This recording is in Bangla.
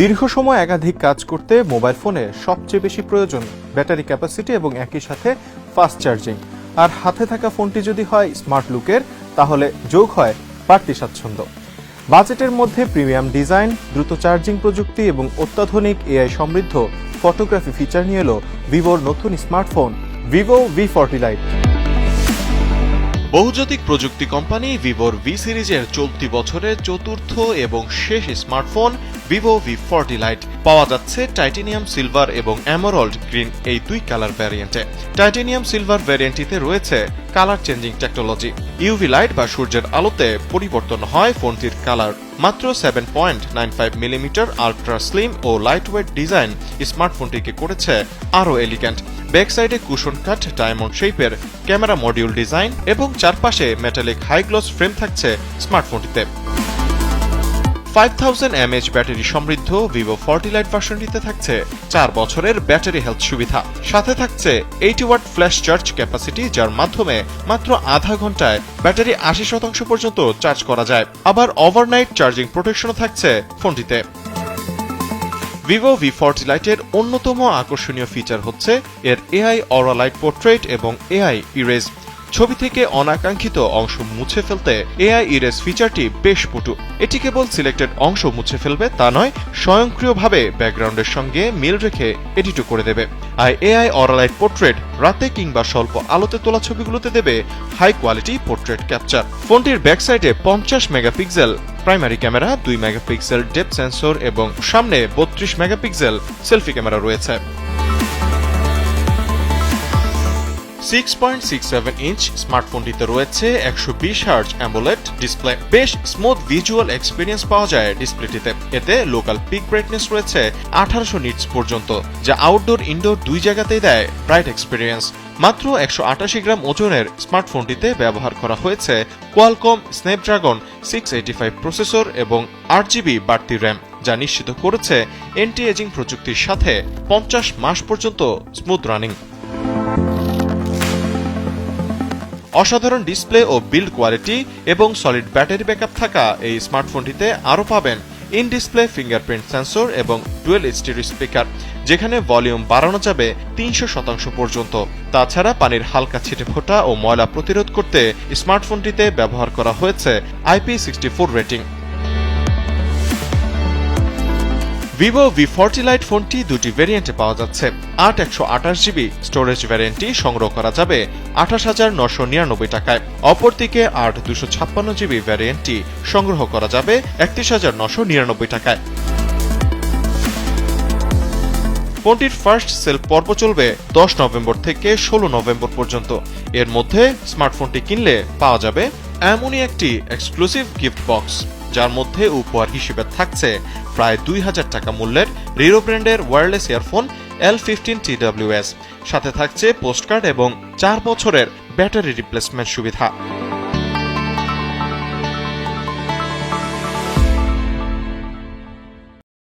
দীর্ঘ সময় একাধিক কাজ করতে মোবাইল ফোনে সবচেয়ে বেশি প্রয়োজন ব্যাটারি ক্যাপাসিটি এবং একই সাথে ফাস্ট চার্জিং। আর হাতে থাকা ফোনটি যদি হয় স্মার্ট লুকের, তাহলে যোগ হয় বাড়তি স্বাচ্ছন্দ্য। বাজেটের মধ্যে প্রিমিয়াম ডিজাইন, দ্রুত চার্জিং প্রযুক্তি এবং অত্যাধুনিক এআই সমৃদ্ধ ফটোগ্রাফি ফিচার নিয়ে এলো ভিভোর নতুন smartphone Vivo V forty lite বহুজাতিক প্রযুক্তি কোম্পানি ভিভোর ভি সিরিজের চলতি বছরের চতুর্থ এবং শেষ smartphone Vivo V forty lite. পাওয়া যাচ্ছে টাইটেনিয়াম সিলভার এবং এমারল্ড গ্রিন এই দুই কালার ভ্যারিয়েন্টে। টাইটেনিয়াম সিলভার ভ্যারিয়েন্টটিতে রয়েছে colour changing technology. UV light বা সূর্যের আলোতে পরিবর্তন হয় ফোনটির কালার। মাত্র seven point nine five millimetre ultra slim ও লাইট ওয়েট ডিজাইন স্মার্টফোনটিকে করেছে আরও এলিগ্যান্ট ব্যাক সাইডে কুশন কাট ডায়মন্ড শেপের ক্যামেরা মডিউল ডিজাইন এবং চারপাশে মেটালিক হাই গ্লস ফ্রেম থাকছে স্মার্টফোনটিতে ফাইভ থাউজেন্ড এমএইচ ব্যাটারি সমৃদ্ধ ভিভো ফর্টি লাইট ভার্সনটিতে থাকছে চার বছরের ব্যাটারি হেলথ সুবিধা। সাথে থাকছে eighty watt flash charge capacity যার মাধ্যমে মাত্র আধা ঘন্টায় ব্যাটারি আশি শতাংশ পর্যন্ত চার্জ করা যায়। আবার ওভারনাইট চার্জিং প্রোটেকশনও থাকছে ফোনটিতে ভিভো ভি ফর্টি লাইটের অন্যতম আকর্ষণীয় ফিচার হচ্ছে এর এআই অরা লাইট পোর্ট্রেট এবং এআই ইরেজ ছবি থেকে অনাকাঙ্ক্ষিত অংশ মুছে ফেলতে এআই ইরেজ ফিচারটি বেশ পটু। এটি কেবল সিলেক্টেড অংশ মুছে ফেলবে, তা নয়, স্বয়ংক্রিয়ভাবে ব্যাকগ্রাউন্ডের সঙ্গে মিল রেখে এডিটও করে দেবে। আর এআই অরালাইট পোর্ট্রেট রাতে কিংবা স্বল্প আলোতে তোলা ছবিগুলোতে দেবে হাই কোয়ালিটি পোর্ট্রেট ক্যাপচার ফোনটির ব্যাক সাইডে পঞ্চাশ মেগাপিক্সেল প্রাইমারি ক্যামেরা দুই মেগাপিক্সেল ডেপ সেন্সর এবং সামনে বত্রিশ মেগাপিক্সেল সেলফি ক্যামেরা রয়েছে। Six point six seven inch স্মার্টফোনটিতে রয়েছে একশো বিশ হার্জ অ্যামোলেড ডিসপ্লে বেশ স্মুথ ভিজুয়াল এক্সপিরিয়েন্স পাওয়া যায় ডিসপ্লেটিতে এতে লোকাল পিক ব্রাইটনেস রয়েছে আঠারোশো নিটস পর্যন্ত, যা আউটডোর ইনডোর দুই জায়গাতেই দেয় ব্রাইট এক্সপিরিয়েন্স মাত্র একশো আটাশি গ্রাম ওজনের স্মার্টফোনটিতে ব্যবহার করা হয়েছে Qualcomm, Snapdragon, six eighty five processor এবং আট জিবি বাড়তি র্যাম, যা নিশ্চিত করেছে এন্টি এজিং প্রযুক্তির সাথে পঞ্চাশ মাস পর্যন্ত স্মুথ রানিং। অসাধারণ ডিসপ্লে ও বিল্ড কোয়ালিটি এবং সলিড ব্যাটারি ব্যাকআপ থাকা এই স্মার্টফোনটিতে আরও পাবেন ইন ডিসপ্লে ফিঙ্গারপ্রিন্ট সেন্সর এবং ডুয়েল স্টিরি স্পিকার, যেখানে ভলিউম বাড়ানো যাবে তিনশো শতাংশ পর্যন্ত। তাছাড়া পানির হালকা ছিটে ফোটা ও ময়লা প্রতিরোধ করতে স্মার্টফোনটিতে ব্যবহার করা হয়েছে IP sixty four rating. Vivo V forty lite ফোনটি দুটি ভেরিয়েন্টে পাওয়া যাচ্ছে। আট একশো আঠাশ জিবি স্টোরেজ ভ্যারিয়েন্টটি সংগ্রহ করা যাবে আঠাশ হাজার নশো নিরানব্বই টাকায়। অপরদিকে আট দুশো ছাপ্পান্ন জিবি ভ্যারিয়েন্টটি সংগ্রহ করা যাবে একত্রিশ হাজার নশো নিরানব্বই টাকায়। ফোনটির ফার্স্ট সেল পর্ব চলবে দশ নভেম্বর থেকে ষোলো নভেম্বর পর্যন্ত। এর মধ্যে স্মার্টফোনটি কিনলে পাওয়া যাবে এমনই একটি এক্সক্লুসিভ গিফট বক্স যার মধ্যে উপহার হিসেবে থাকছে প্রায় দুই হাজার টাকা মূল্যের রিরো ব্র্যান্ডের wireless earphone L fifteen TWS সাথে থাকছে পোস্টকার্ড এবং চার বছরের ব্যাটারি রিপ্লেসমেন্ট সুবিধা।